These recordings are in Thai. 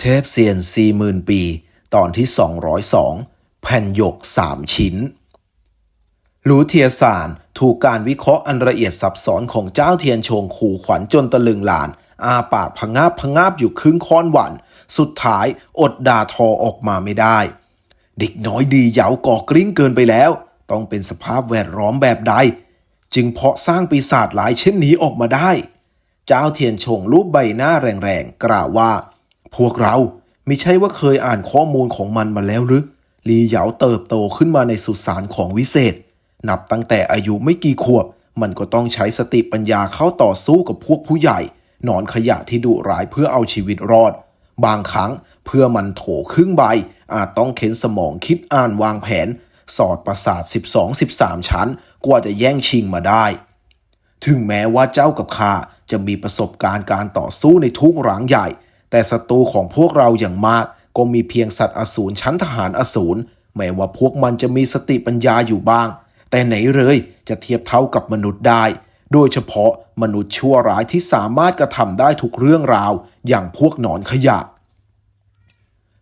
เทพเซียนสี่หมื่นปี ตอนที่ 202 แผ่นหยกสามชิ้นรู้เทียสารถูกการวิเคราะห์อันละเอียดซับซ้อนของเจ้าเทียนชงขู่ขวัญจนตะลึงหลาน อาปากพงาบพงาบอยู่ครึ่งค้อนวัน สุดท้ายอดด่าทอออกมาไม่ได้ เด็กน้อยดีเหยาก่อกลิ้งเกินไปแล้ว ต้องเป็นสภาพแวดล้อมแบบใด จึงเพาะสร้างปีศาจหลายเช่นนี้ออกมาได้ เจ้าเทียนชงรูปใบหน้าแรงๆกล่าวว่า พวกเราไม่ใช่ว่าเคยอ่านข้อมูลของมันมาแล้วหรือลีเหยาเติบโตขึ้นมาในสุสานของวิเศษ นับตั้งแต่อายุไม่กี่ขวบ มันก็ต้องใช้สติปัญญาเข้าต่อสู้กับพวกผู้ใหญ่ หนอนขยะที่ดุร้ายเพื่อเอาชีวิตรอด บางครั้งเพื่อมันโถครึ่งใบ อาจต้องเข็นสมองคิดอ่านวางแผน สอดประสาท 12-13 ชั้น กว่าจะแย่งชิงมาได้ ถึงแม้ว่าเจ้ากับข้าจะมีประสบการณ์การต่อสู้ในทุกหลังใหญ่ แต่ศัตรูของพวกเราอย่างมาก ก็มีเพียงสัตว์อสูรชั้นทหารอสูรแม้ว่าพวกมันจะมีสติปัญญาอยู่บ้าง แต่ไหนเลยจะเทียบเท่ากับมนุษย์ได้ โดยเฉพาะมนุษย์ชั่วร้ายที่สามารถกระทำได้ทุกเรื่องราว อย่างพวกหนอนขยะ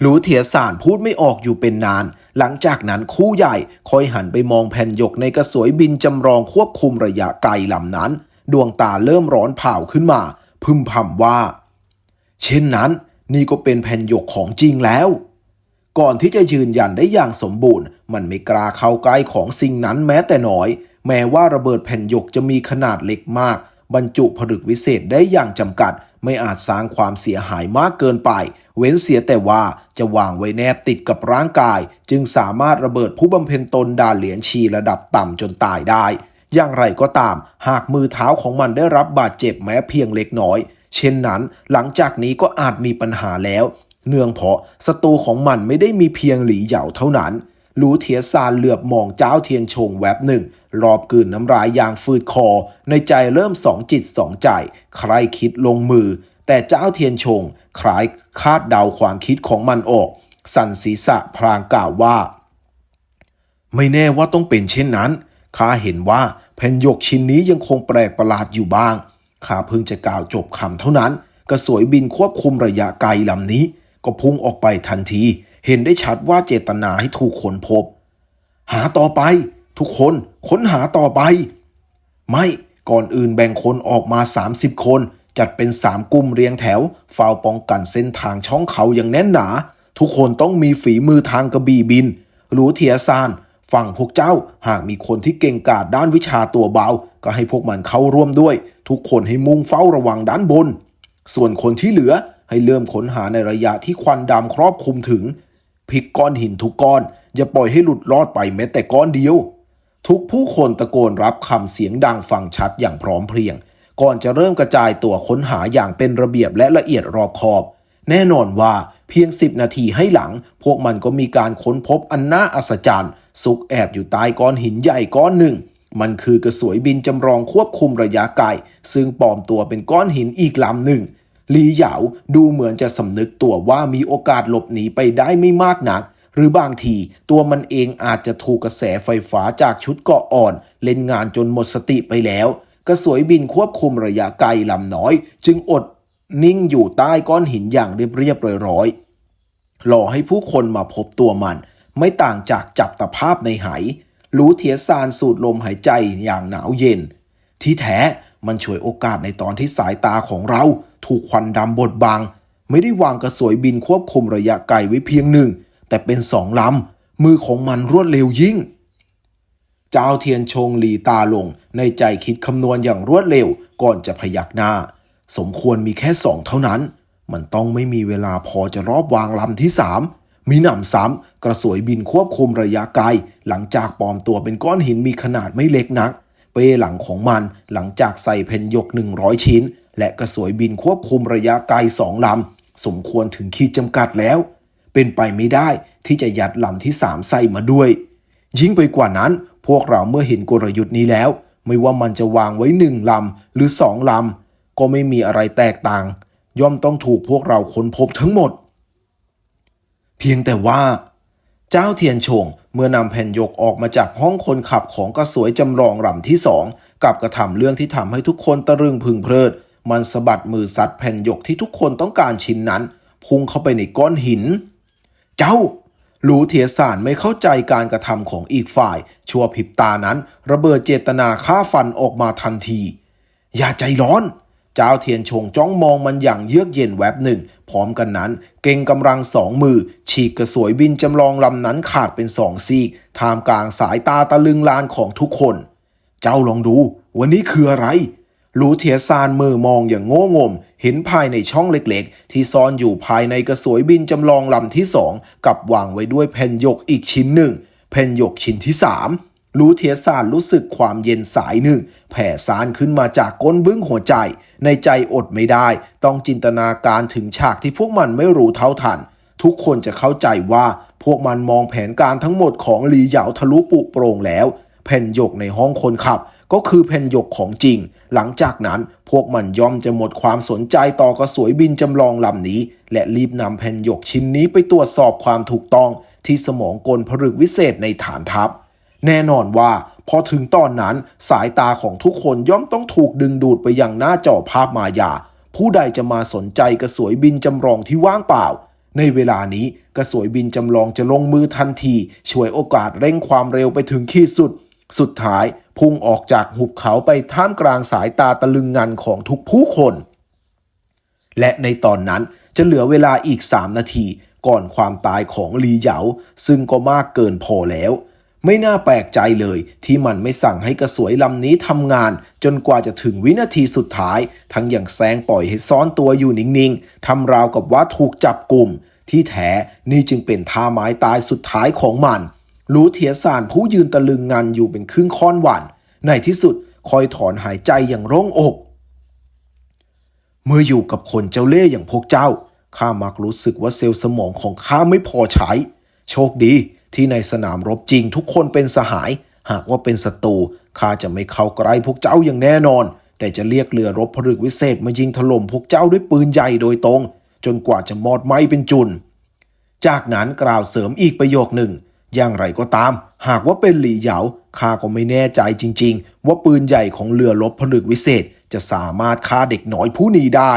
หลูเถียสารพูดไม่ออกอยู่เป็นนาน หลังจากนั้นคู่ใหญ่คอยหันไปมองแผ่นหยกในกระสวยบินจำลองควบคุมระยะไกลลำนั้น ดวงตาเริ่มร้อนเผาขึ้นมา พึมพำว่า เช่นนั้นนี่ก็เป็นแผ่นหยกของจริงแล้ว ก่อนที่จะยืนยันได้อย่างสมบูรณ์ มันไม่กล้าเข้าใกล้ของสิ่งนั้นแม้แต่น้อย แม้ว่าระเบิดแผ่นหยกจะมีขนาดเล็กมาก บรรจุผลึกวิเศษได้อย่างจำกัด ไม่อาจสร้างความเสียหายมากเกินไป เว้นเสียแต่ว่าจะวางไว้แนบติดกับร่างกาย จึงสามารถระเบิดผู้บำเพ็ญตนดาเหรียญชีระดับต่ำจนตายได้อย่างไรก็ตาม หากมือเท้าของมันได้รับบาดเจ็บแม้เพียงเล็กน้อย เช่นนั้นหลังจากนี้ก็อาจมีปัญหาแล้ว เนื่องเพราะศัตรูของมันไม่ได้มีเพียงหลีเหยาเท่านั้นรู้เทียซานเหลือบมองเจ้าเทียนชงแวบหนึ่ง รอบกลืนน้ำลายอย่างฟืดคอ ในใจเริ่มสองจิตสองใจ ใครคิดลงมือ แต่เจ้าเทียนชงคล้ายคาดเดาความคิดของมันออก สั่นศีรษะพลางกล่าวว่า ไม่แน่ว่าต้องเป็นเช่นนั้นข้าเห็นว่าแผ่นหยกชิ้นนี้ยังคงแปลกประหลาดอยู่บ้าง ข้าเพิ่งจะกล่าวจบคำเท่านั้น กระสวยบินควบคุมระยะไกลลำนี้ ก็พุ่งออกไปทันที เห็นได้ชัดว่าเจตนาให้ถูกค้นพบ หาต่อไป ทุกคนค้นหาต่อไป ไม่ก่อนอื่นแบ่งคนออกมา 30 คน จัดเป็น3กลุ่มเรียงแถวเฝ้าป้องกันเส้นทางช่องเขาอย่างแน่นหนา ทุกคนต้องมีฝีมือทางกระบี่บิน รู้เทียซานฝั่งพวกเจ้าหากมีคนที่เก่งกาจด้านวิชาตัวเบา ก็ให้พวกมันเข้าร่วมด้วย ทุกคนให้มุ่งเฝ้าระวังด้านบน ส่วนคนที่เหลือให้เริ่มค้นหาในระยะที่ควันดำครอบคลุมถึงพลิกก้อนหินทุกก้อน อย่าปล่อยให้หลุดรอดไปแม้แต่ก้อนเดียว ทุกผู้คนตะโกนรับคำเสียงดังฟังชัดอย่างพร้อมเพรียง ก่อนจะเริ่มกระจายตัวค้นหาอย่างเป็นระเบียบและละเอียดรอบคอบ แน่นอนว่าเพียง 10 นาทีให้หลัง พวกมันก็มีการค้นพบอันน่าอัศจรรย์ซุกแอบอยู่ใต้ก้อนหินใหญ่ก้อนหนึ่ง มันคือกระสวยบินจำลองควบคุมระยะไกลซึ่งปลอมตัวเป็นก้อนหินอีกลำหนึ่งลีเหยาดูเหมือนจะสำนึกตัวว่ามีโอกาสหลบหนีไปได้ไม่มากนัก หรือบางทีตัวมันเองอาจจะถูกกระแสไฟฟ้าจากชุดเกาะอ่อน เล่นงานจนหมดสติไปแล้ว กระสวยบินควบคุมระยะไกลลำน้อย จึงอดนิ่งอยู่ใต้ก้อนหินอย่างเรียบเรียบร้อยๆรอให้ผู้คนมาพบตัวมัน ไม่ต่างจากจับตะภาพในไห รู้เทียซานสูดลมหายใจอย่างหนาวเย็น ที่แท้มันช่วยโอกาสในตอนที่สายตาของเราถูกควันดำบดบัง ไม่ได้วางกระสวยบินควบคุมระยะไกลไว้เพียงหนึ่ง แต่เป็นสองลำมือของมันรวดเร็วยิ่ง เจ้าเทียนชงหลีตาลง ในใจคิดคำนวณอย่างรวดเร็วก่อนจะพยักหน้า สมควรมีแค่สองเท่านั้น มันต้องไม่มีเวลาพอจะรอบวางลำที่สาม มีหนำซ้ำกระสวยบินควบคุมระยะไกล หลังจากปลอมตัวเป็นก้อนหินมีขนาดไม่เล็กนัก เป้หลังของมันหลังจากใส่เพนยก 100 ชิ้น และกระสวยบินควบคุมระยะไกลสองลำ สมควรถึงขีดจำกัดแล้ว เป็นไปไม่ได้ที่จะยัดลำที่สามใส่มาด้วย ยิ่งไปกว่านั้น พวกเราเมื่อเห็นกลยุทธ์นี้แล้ว ไม่ว่ามันจะวางไว้หนึ่งลำหรือสองลำก็ไม่มีอะไรแตกต่าง ย่อมต้องถูกพวกเราค้นพบทั้งหมด เพียงแต่ว่า เจ้าเทียนชงเมื่อนำแผ่นยกออกมาจากห้องคนขับของกระสวยจำลองลำที่สองกับกระทำเรื่องที่ทำให้ทุกคนตะลึงพึงเพลิด มันสะบัดมือซัดแผ่นยกที่ทุกคนต้องการชิ้นนั้น พุ่งเข้าไปในก้อนหิน เจ้าหลูเทียสานไม่เข้าใจการกระทำของอีกฝ่าย ชั่วพริบตานั้น ระเบิดเจตนาฆ่าฟันออกมาทันที อย่าใจร้อน จ้าเทียนชงจ้องมองมันอย่างเยือกเย็นแวบหนึ่ง พร้อมกันนั้น เก่งกำลังสองมือ ฉีกกระสวยบินจำลองลำนั้นขาดเป็นสองซีกท่ามกลางสายตาตะลึงลานของทุกคน เจ้าลองดู วันนี้คืออะไรรู้เทียซานมือมองอย่างโง่งม เห็นภายในช่องเล็กๆ ที่ซ่อนอยู่ภายในกระสวยบินจำลองลำที่สองกับวางไว้ด้วยแผ่นยกอีกชิ้นหนึ่งแผ่นยกชิ้นที่สาม รู้เทียซานรู้สึกความเย็นสายหนึ่ง แผ่ซานขึ้นมาจากก้นบึ้งหัวใจ ในใจอดไม่ได้ ต้องจินตนาการถึงฉากที่พวกมันไม่รู้เท่าทัน ทุกคนจะเข้าใจว่าพวกมันมองแผนการทั้งหมดของหลีเหยาทะลุปุโปร่งแล้ว แผ่นหยกในห้องคนขับ ก็คือแผ่นหยกของจริง หลังจากนั้นพวกมันย่อมจะหมดความสนใจต่อกระสวยบินจำลองลำนี้ และรีบนำแผ่นหยกชิ้นนี้ไปตรวจสอบความถูกต้อง ที่สมองกลผลึกวิเศษในฐานทัพ แน่นอนว่าพอถึงตอนนั้นสายตาของทุกคนย่อมต้องถูกดึงดูดไปยังหน้าจอภาพมายา ผู้ใดจะมาสนใจกระสวยบินจำลองที่ว่างเปล่า ในเวลานี้กระสวยบินจำลองจะลงมือทันที ช่วยโอกาสเร่งความเร็วไปถึงขีดสุด สุดท้ายพุ่งออกจากหุบเขาไปท่ามกลางสายตาตะลึงงันของทุกผู้คน และในตอนนั้นจะเหลือเวลาอีก 3 นาที ก่อนความตายของลีเหยา ซึ่งก็มากเกินพอแล้ว ไม่น่าแปลกใจเลยที่มันไม่สั่งให้กระสวยลำนี้ทำงาน จนกว่าจะถึงวินาทีสุดท้าย ทั้งอย่างแซงปล่อยให้ซ่อนตัวอยู่นิ่งๆทำราวกับว่าถูกจับกลุ่ม ที่แท้นี่จึงเป็นท่าไม้ตายสุดท้ายของมัน รู้เทียสานผู้ยืนตะลึงงันอยู่เป็นครึ่งค่อนวัน ในที่สุดคอยถอนหายใจอย่างโล่งอก เมื่ออยู่กับคนเจ้าเล่ห์อย่างพวกเจ้าข้ามักรู้สึกว่าเซลล์สมองของข้าไม่พอใช้ โชคดี ที่ในสนามรบจริงทุกคนเป็นสหาย หากว่าเป็นศัตรูข้าจะไม่เข้าใกล้พวกเจ้าอย่างแน่นอน แต่จะเรียกเรือรบผลึกวิเศษมายิงถล่มพวกเจ้าด้วยปืนใหญ่โดยตรง จนกว่าจะมอดไหม้เป็นจุน จากนั้นกล่าวเสริมอีกประโยคหนึ่ง อย่างไรก็ตาม หากว่าเป็นหลี่เหยาข้าก็ไม่แน่ใจจริง ๆ ว่าปืนใหญ่ของเรือรบผลึกวิเศษ จะสามารถฆ่าเด็กน้อยผู้นี้ได้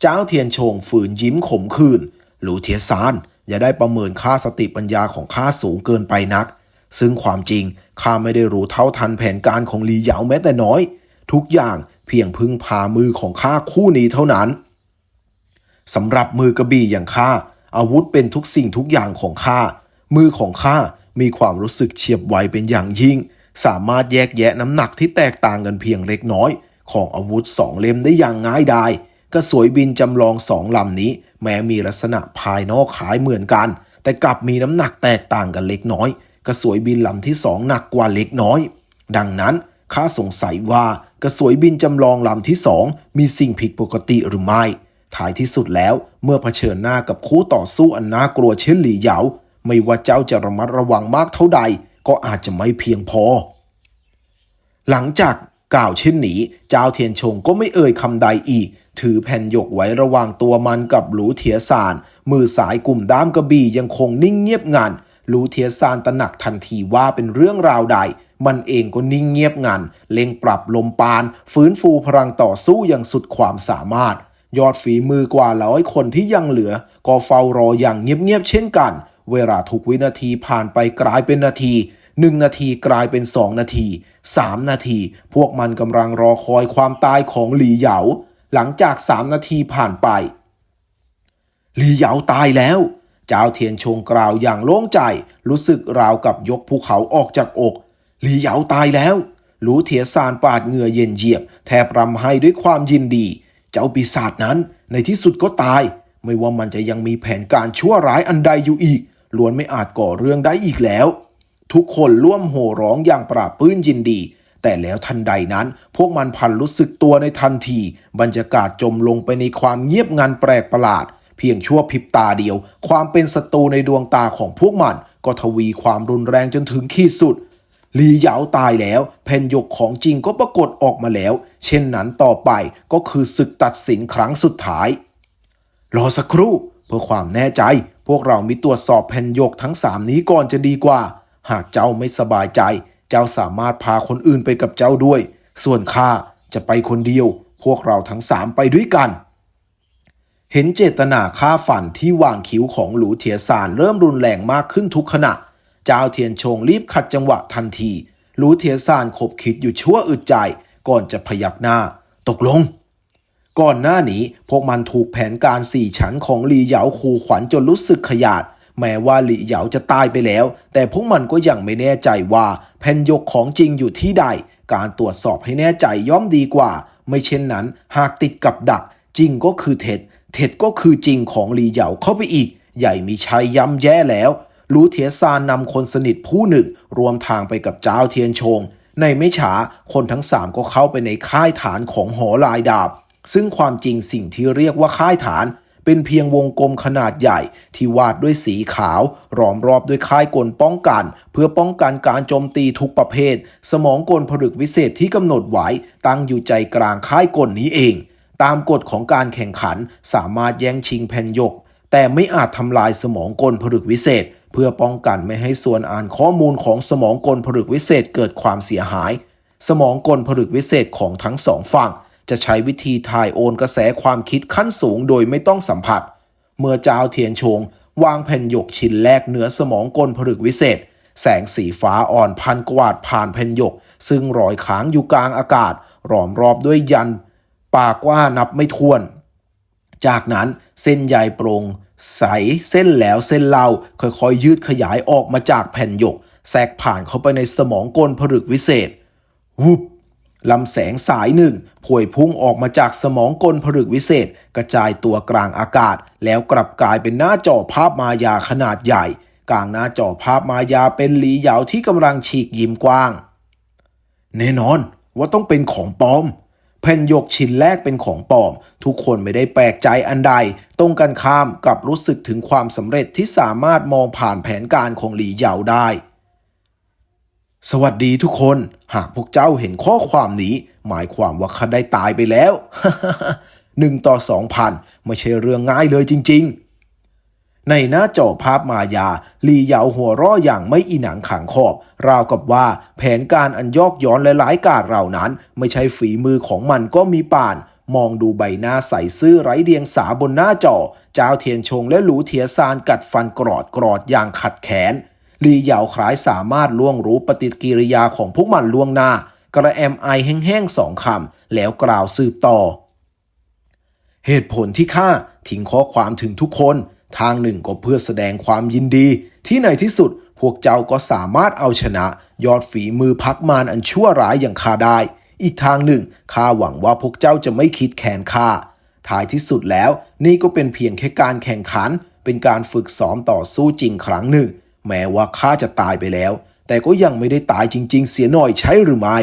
เจ้าเทียนชงฝืนยิ้มขมขื่นหลูเทียซาน อย่าได้ประเมินค่าสติปัญญาของข้าสูงเกินไปนัก ซึ่งความจริงข้าไม่ได้รู้เท่าทันแผนการของหลีเหยาแม้แต่น้อย ทุกอย่างเพียงพึ่งพามือของข้าคู่นี้เท่านั้นสำหรับมือกระบี่อย่างข้าอาวุธเป็นทุกสิ่งทุกอย่างของข้ามือของข้ามีความรู้สึกเฉียบไวเป็นอย่างยิ่ง สามารถแยกแยะน้ำหนักที่แตกต่างกันเพียงเล็กน้อย ของอาวุธสองเล่มได้อย่างง่ายดาย กระสวยบินจำลองสองลำนี้ แม้มีลักษณะภายนอกขายเหมือนกัน แต่กลับมีน้ำหนักแตกต่างกันเล็กน้อย กระสวยบินลำที่สองหนักกว่าเล็กน้อย ดังนั้นข้าสงสัยว่ากระสวยบินจำลองลำที่สองมีสิ่งผิดปกติหรือไม่ท้ายที่สุดแล้วเมื่อเผชิญหน้ากับคู่ต่อสู้อันน่ากลัวเช่นหลี่เหยาไม่ว่าเจ้าจะระมัดระวังมากเท่าใด ก็อาจจะไม่เพียงพอ หลังจาก กล่าวเช่นนี้ เจ้าเทียนชงก็ไม่เอ่ยคำใดอีก ถือแผ่นหยกไว้ระหว่างตัวมันกับหลูเทียซานมือสายกลุ่มด้ามกระบี่ยังคงนิ่งเงียบงันหลูเทียซานตระหนักทันทีว่าเป็นเรื่องราวใด มันเองก็นิ่งเงียบงันเล็งปรับลมปาน ฟื้นฟูพลังต่อสู้อย่างสุดความสามารถ ยอดฝีมือกว่าร้อยคนที่ยังเหลือ ก็เฝ้ารออย่างเงียบๆเช่นกัน เวลาทุกวินาทีผ่านไปกลายเป็นนาที หนึ่งนาทีกลายเป็นสองนาทีสามนาที พวกมันกำลังรอคอยความตายของหลีเหยา หลังจากสามนาทีผ่านไป หลีเหยาตายแล้ว เจ้าเทียนชงกล่าวอย่างโล่งใจ รู้สึกราวกับยกภูเขาออกจากอก หลีเหยาตายแล้วรู้เทียซานปาดเหงื่อเย็นเยียบ แทบรำไห้ด้วยความยินดี เจ้าปีศาจนั้นในที่สุดก็ตาย ไม่ว่ามันจะยังมีแผนการชั่วร้ายอันใดอยู่อีกล้วนไม่อาจก่อเรื่องได้อีกแล้ว ทุกคนร่วมโห่ร้องอย่างปราบปลื้มยินดี แต่แล้วทันใดนั้น พวกมันพันรู้สึกตัวในทันที บรรยากาศจมลงไปในความเงียบงันแปลกประหลาด เพียงชั่วพริบตาเดียว ความเป็นศัตรูในดวงตาของพวกมัน ก็ทวีความรุนแรงจนถึงขีดสุดลีเหยาตายแล้ว แผ่นหยกของจริงก็ปรากฏออกมาแล้ว เช่นนั้นต่อไปก็คือศึกตัดสินครั้งสุดท้าย รอสักครู่ เพื่อความแน่ใจ พวกเรามีตรวจสอบแผ่นหยกทั้งสามนี้ก่อนจะดีกว่า หากเจ้าไม่สบายใจ เจ้าสามารถพาคนอื่นไปกับเจ้าด้วย ส่วนข้าจะไปคนเดียว พวกเราทั้งสามไปด้วยกัน เห็นเจตนาฆ่าฝันที่วางคิ้วของหลูเทียซานเริ่มรุนแรงมากขึ้นทุกขณะ เจ้าเทียนชงรีบขัดจังหวะทันที หลูเทียซานขบคิดอยู่ชั่วอึดใจ ก่อนจะพยักหน้า ตกลงก่อนหน้านี้พวกมันถูกแผนการสี่ชั้นของหลีเหยาคูขวัญจนรู้สึกขยาด แม้ว่าหลี่เหยาจะตายไปแล้ว แต่พวกมันก็ยังไม่แน่ใจว่าแผ่นยกของจริงอยู่ที่ใด การตรวจสอบให้แน่ใจย่อมดีกว่า ไม่เช่นนั้น หากติดกับดัก จริงก็คือเท็จ เท็จก็คือจริงของหลี่เหยาเข้าไปอีก ใหญ่มีชัยย้ำแย่แล้วรู้เทียซานนำคนสนิทผู้หนึ่ง รวมทางไปกับเจ้าเทียนชง ในไม่ช้าคนทั้งสามก็เข้าไปในค่ายฐานของหอลายดาบ ซึ่งความจริงสิ่งที่เรียกว่าค่ายฐาน เป็นเพียงวงกลมขนาดใหญ่ ที่วาดด้วยสีขาวล้อมรอบด้วยค่ายกลป้องกัน เพื่อป้องกันการโจมตีทุกประเภท สมองกลผลึกวิเศษที่กำหนดไว้ตั้งอยู่ใจกลางค่ายกลนี้เอง ตามกฎของการแข่งขันสามารถแย่งชิงแผ่นยก แต่ไม่อาจทำลายสมองกลผลึกวิเศษ เพื่อป้องกันไม่ให้ส่วนอ่านข้อมูลของสมองกลผลึกวิเศษเกิดความเสียหาย สมองกลผลึกวิเศษของทั้งสองฝั่ง จะใช้วิธีถ่ายโอนกระแสความคิดขั้นสูงโดยไม่ต้องสัมผัส เมื่อเจ้าเทียนชง วางแผ่นหยกชิ้นแรกเหนือสมองกลผลึกวิเศษ แสงสีฟ้าอ่อนพันกวาดผ่านแผ่นหยก ซึ่งรอยค้างอยู่กลางอากาศล้อมรอบด้วยยันปากว่านับไม่ถ้วน จากนั้นเส้นใยโปร่งใสเส้นแล้วเส้นเล่าค่อยๆยืดขยายออกมาจากแผ่นหยกแทรกผ่านเข้าไปในสมองกลผลึกวิเศษ วุบ ลำแสงสายหนึ่งพวยพุ่งออกมาจากสมองกลผลึกวิเศษ กระจายตัวกลางอากาศ แล้วกลับกลายเป็นหน้าจอภาพมายาขนาดใหญ่ กลางหน้าจอภาพมายาเป็นหลีเหยาที่กำลังฉีกยิ้มกว้าง แน่นอนว่าต้องเป็นของปลอม แผ่นหยกชิ้นแรกเป็นของปลอม ทุกคนไม่ได้แปลกใจอันใด ตรงกันข้ามกับรู้สึกถึงความสำเร็จที่สามารถมองผ่านแผนการของหลีเหยาได้ สวัสดีทุกคน หากพวกเจ้าเห็นข้อความนี้ หมายความว่าข้าได้ตายไปแล้วหนึ่งต่อสองพันไม่ใช่เรื่องง่ายเลยจริง ๆ ในหน้าจอภาพมายา ลีเหยาหัวร่ออย่างไม่อีหนังขังขอบ ราวกับว่าแผนการอันยอกย้อนและหลายกาดเหล่านั้น ไม่ใช่ฝีมือของมันก็มีป่านมองดูใบหน้าใสซื่อไร้เดียงสาบนหน้าจอ เจ้าเทียนชงและหลูเทียซานกัดฟันกรอดกรอดอย่างขัดแขน ลีเหยาคล้ายสามารถล่วงรู้ปฏิกิริยาของพวกมันล่วงหน้า กระแอมไอแห้งๆสองคำ แล้วกล่าวสืบต่อ เหตุผลที่ข้าทิ้งข้อความถึงทุกคน ทางหนึ่งก็เพื่อแสดงความยินดี ที่ในที่สุดพวกเจ้าก็สามารถเอาชนะ ยอดฝีมือพักมารอันชั่วร้ายอย่างข้าได้ อีกทางหนึ่งข้าหวังว่าพวกเจ้าจะไม่คิดแค้นข้าท้ายที่สุดแล้ว นี่ก็เป็นเพียงแค่การแข่งขัน เป็นการฝึกซ้อมต่อสู้จริงครั้งหนึ่ง แม้ว่าข้าจะตายไปแล้ว แต่ก็ยังไม่ได้ตายจริง ๆ เสียหน่อยใช่หรือไม่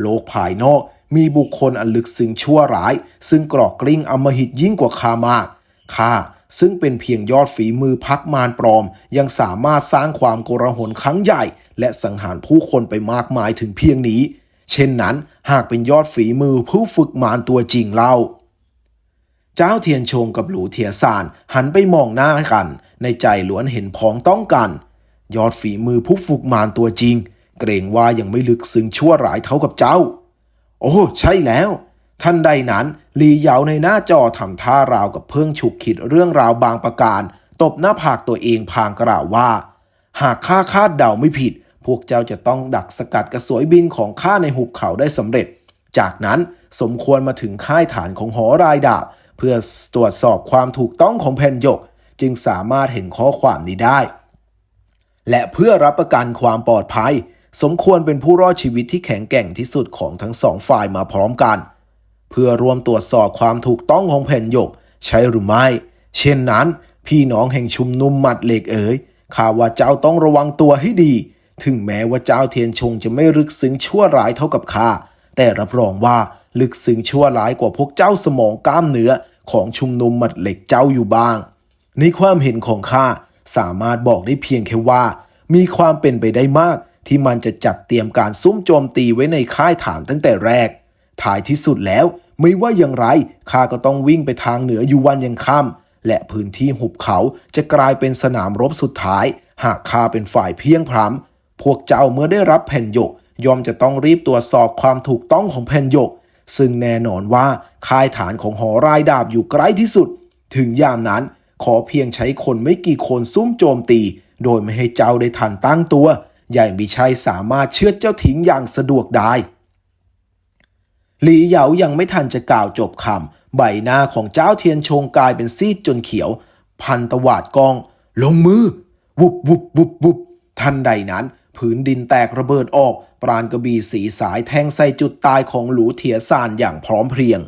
โลกภายนอกมีบุคคลอันลึกซึ้งชั่วร้าย ซึ่งกรอกกลิ้งอมหิตยิ่งกว่าข้ามากข้าซึ่งเป็นเพียงยอดฝีมือพักมารปลอม ยังสามารถสร้างความโกลาหลครั้งใหญ่ และสังหารผู้คนไปมากมายถึงเพียงนี้ เช่นนั้นหากเป็นยอดฝีมือผู้ฝึกมารตัวจริงเล่า เจ้าเทียนชงกับหลูเทียซานหันไปมองหน้ากัน ในใจล้วนเห็นพ้องต้องกัน ยอดฝีมือผู้ฝึกมารตัวจริง เกรงว่ายังไม่ลึกซึ้งชั่วร้ายเท่ากับเจ้า โอ้ ใช่แล้วทันใดนั้นลีเหยาในหน้าจอทำท่าราวกับเพิ่งฉุกคิดเรื่องราวบางประการ ตบหน้าผากตัวเองพางกล่าวว่า หากข้าคาดเดาไม่ผิด พวกเจ้าจะต้องดักสกัดกระสวยบินของข้าในหุบเขาได้สำเร็จ จากนั้นสมควรมาถึงค่ายฐานของหอรายดาบเพื่อตรวจสอบความถูกต้องของแผ่นหยก จึงสามารถเห็นข้อความนี้ได้ และเพื่อรับประกันความปลอดภัย สมควรเป็นผู้รอดชีวิตที่แข็งแกร่งที่สุดของทั้งสองฝ่ายมาพร้อมกัน เพื่อรวมตรวจสอบความถูกต้องของแผ่นหยก ใช่หรือไม่ เช่นนั้น พี่น้องแห่งชุมนุมหมัดเหล็กเอ๋ยข้าว่าเจ้าต้องระวังตัวให้ดี ถึงแม้ว่าเจ้าเทียนชงจะไม่ลึกซึ้งชั่วร้ายเท่ากับข้าแต่รับรองว่าลึกซึ้งชั่วร้ายกว่าพวกเจ้าสมองกล้ามเนื้อของชุมนุมหมัดเหล็กเจ้าอยู่บ้าง ในความเห็นของข้า สามารถบอกได้เพียงแค่ว่า มีความเป็นไปได้มาก ที่มันจะจัดเตรียมการซุ่มโจมตีไว้ในค่ายฐานตั้งแต่แรกท้ายที่สุดแล้วไม่ว่าอย่างไรข้าก็ต้องวิ่งไปทางเหนืออยู่วันยังค่ำและพื้นที่หุบเขาจะกลายเป็นสนามรบสุดท้าย หากข้าเป็นฝ่ายเพียงพร้ำพวกเจ้าเมื่อได้รับแผ่นหยกยอมจะต้องรีบตรวจสอบความถูกต้องของแผ่นหยก ซึ่งแน่นอนว่าค่ายฐานของหอรายดาบอยู่ใกล้ที่สุด ถึงยามนั้น ขอเพียงใช้คนไม่กี่คนซุ่มโจมตี โดยไม่ให้เจ้าได้ทันตั้งตัว ใหญ่มิชัยสามารถเชือดเจ้าทิ้งอย่างสะดวกได้ หลีเหยายังไม่ทันจะกล่าวจบคำใบหน้าของเจ้าเทียนชงกลายเป็นซีดจนเขียว พันตวาดกอง ลงมือ วุบวุบวุบวุบทันใดนั้นผืนดินแตกระเบิดออก ปราณกระบี่สีสายแทงใส่จุดตายของหลูเทียซานอย่างพร้อมเพรียง